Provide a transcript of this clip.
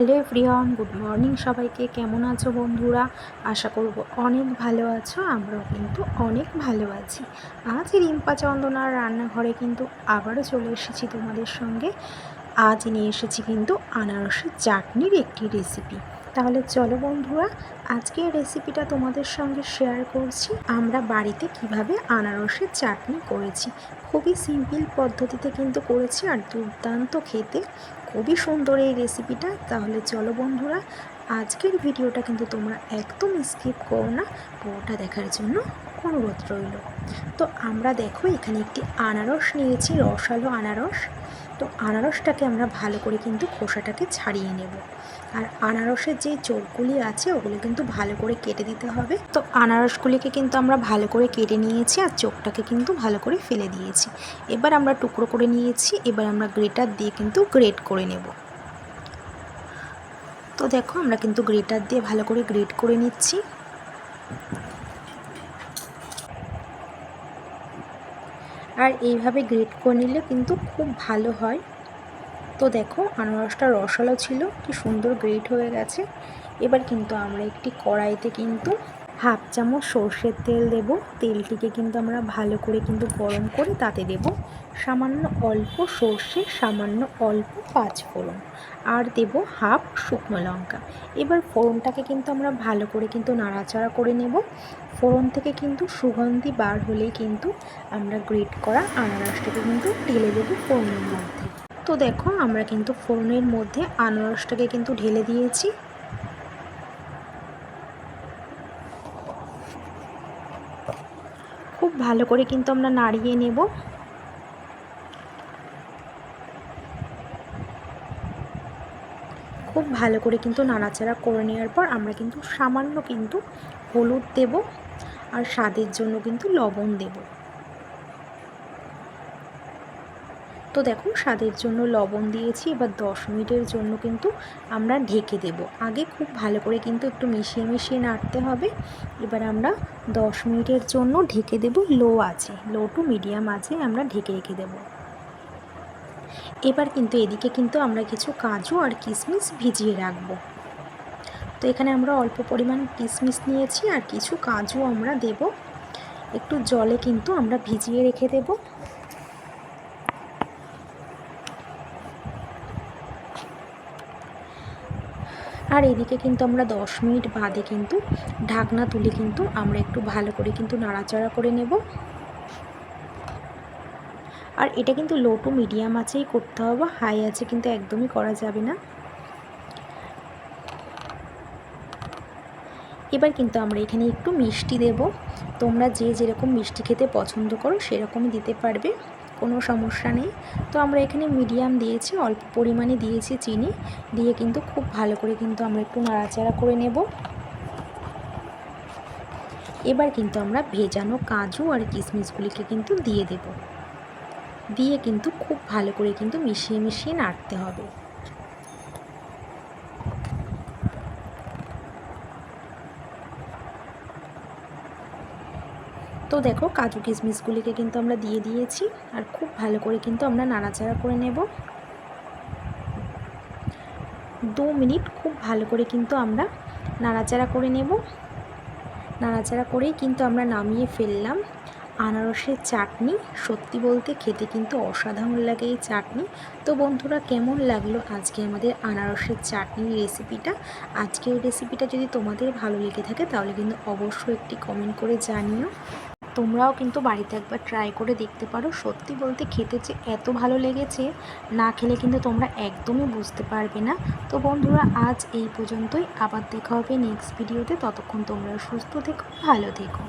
Hello everyone, good morning সবাইকে। কেমন আছো বন্ধুরা? আশা করব অনেক ভালো আছো, আমরাও কিন্তু অনেক ভালো আছি। আজ রিম্পা চন্দনার রান্নাঘরে কিন্তু আবারও চলে এসেছি তোমাদের সঙ্গে। আজ নিয়ে এসেছি কিন্তু আনারসের চাটনির একটি রেসিপি তাহলে চলো বন্ধুরা আজকে রেসিপিটা তোমাদের সঙ্গে শেয়ার করছি। আমরা বাড়িতে কীভাবে আনারসের চাটনি করেছি। খুবই সিম্পল পদ্ধতিতে কিন্তু করেছি আর দুর্দান্ত খেতে। খুবই সুন্দর এই রেসিপিটা তাহলে চলো বন্ধুরা, আজকের ভিডিওটা কিন্তু তোমরা একদম স্কিপ করো না। পুরোটা দেখার জন্য অনুরোধ রইল। তো আমরা দেখো, এখানে একটি আনারস নিয়েছি, রসালো আনারস। তো আনারসটাকে আমরা ভালো করে কিন্তু খোসাটাকে ছাড়িয়ে নেব। আর আনারসের যে চোখগুলি আছে, ওগুলো কিন্তু ভালো করে কেটে দিতে হবে। তো আনারসগুলিকে কিন্তু আমরা ভালো করে কেটে নিয়েছি আর চোখটাকে কিন্তু ভালো করে ফেলে দিয়েছি। এবার আমরা টুকরো করে নিয়েছি, এবার আমরা গ্রেটার দিয়ে কিন্তু গ্রেট করে নেব। তো দেখো, আমরা কিন্তু গ্রেটার দিয়ে ভালো করে গ্রেট করে নিচ্ছি। আর এইভাবে গ্রেট করে নিলে কিন্তু খুব ভালো হয়। তো দেখো, আনারসটা রসালো ছিল, কি সুন্দর গ্রেট হয়ে গেছে। এবার কিন্তু আমরা একটি কড়াইতে কিন্তু হাফ চামচ সর্ষের তেল দেব। তেলটিকে কিন্তু আমরা ভালো করে কিন্তু গরম করে তাতে দেব। সামান্য অল্প সর্ষে, সামান্য অল্প পাঁচ ফোড়ন। আর দেব হাফ শুকনো লঙ্কা। এবার ফোড়নটাকে কিন্তু আমরা ভালো করে কিন্তু নাড়াচাড়া করে নেব। ফোড়ন থেকে কিন্তু সুগন্ধি বার হলেই কিন্তু আমরা গ্রেট করা আনারসটাকে কিন্তু ঢেলে দেবো ফোড়নের মধ্যে। তো দেখো, আমরা কিন্তু ফোড়নের মধ্যে আনারসটাকে কিন্তু ঢেলে দিয়েছি। খুব ভালো করে কিন্তু আমরা নাড়িয়ে নেব। খুব ভালো করে কিন্তু নাড়াচাড়া করে নেওয়ার পর আমরা কিন্তু সামান্য কিন্তু হলুদ দেব আর স্বাদের জন্য কিন্তু লবণ দেবো। তো দেখো স্বাদের জন্য লবণ দিয়েছি, এবার দশ মিনিটের জন্য কিন্তু আমরা ঢেকে দেব। আগে খুব ভালো করে কিন্তু একটু মিশিয়ে মিশিয়ে নাড়তে হবে। এবার আমরা দশ মিনিটের জন্য ঢেকে দেব লো আছে লো টু মিডিয়াম আছে আমরা ঢেকে রেখে দেব। এবার কিন্তু এদিকে কিন্তু আমরা কিছু কাজু আর কিশমিশ ভিজিয়ে রাখব। তো এখানে আমরা অল্প পরিমাণ কিশমিশ নিয়েছি আর কিছু কাজু আমরা দেব। একটু জলে কিন্তু আমরা ভিজিয়ে রেখে দেবো। আর এদিকে কিন্তু আমরা দশ মিনিট বাদে কিন্তু ঢাকনা তুলে কিন্তু আমরা একটু ভালো করে কিন্তু নাড়াচাড়া করে নেব। আর এটা কিন্তু লো টু মিডিয়াম আছেই করতে হবে হাই আছে কিন্তু একদমই করা যাবে না। এবার কিন্তু আমরা এখানে একটু মিষ্টি দেব। তোমরা যে যেরকম মিষ্টি খেতে পছন্দ করো সেরকমই দিতে পারবে, কোনো সমস্যা নেই। তো আমরা এখানে মিডিয়াম দিয়েছি, অল্প পরিমাণে দিয়েছি চিনি, দিয়ে কিন্তু খুব ভালো করে কিন্তু আমরা একটু নাড়াচাড়া করে নেব। এবার কিন্তু আমরা ভেজানো কাজু আর কিশমিশগুলিকে কিন্তু দিয়ে দেব। দিয়ে কিন্তু খুব ভালো করে কিন্তু মিশিয়ে মিশিয়ে নাড়তে হবে। তো দেখো কাজু কিশমিশগুলিকে কিন্তু আমরা দিয়ে দিয়েছি আর খুব ভালো করে কিন্তু আমরা নাড়াচাড়া করে নেব। দু মিনিট খুব ভালো করে কিন্তু আমরা নাড়াচাড়া করে নেব। নাড়াচাড়া করেই কিন্তু আমরা নামিয়ে ফেললাম। আনারসের চাটনি। সত্যি বলতে খেতে কিন্তু অসাধারণ লাগে এই চাটনি। তো বন্ধুরা, কেমন লাগল আজকে আমাদের আনারসের চাটনির রেসিপিটা? আজকের রেসিপিটা যদি তোমাদের ভালো লেগে থাকে, তাহলে কিন্তু অবশ্যই একটি কমেন্ট করে জানিও। তোমরাও কিন্তু বাড়িতে একবার ট্রাই করে দেখতে পারো। সত্যি বলতে খেতে যে এত ভালো লেগেছে, না খেলে কিন্তু তোমরা একদমই বুঝতে পারবে না। তো বন্ধুরা, আজ এই পর্যন্তই। আবার দেখা হবে নেক্সট ভিডিওতে ততক্ষণ তোমরা সুস্থ থেকো, ভালো থেকো।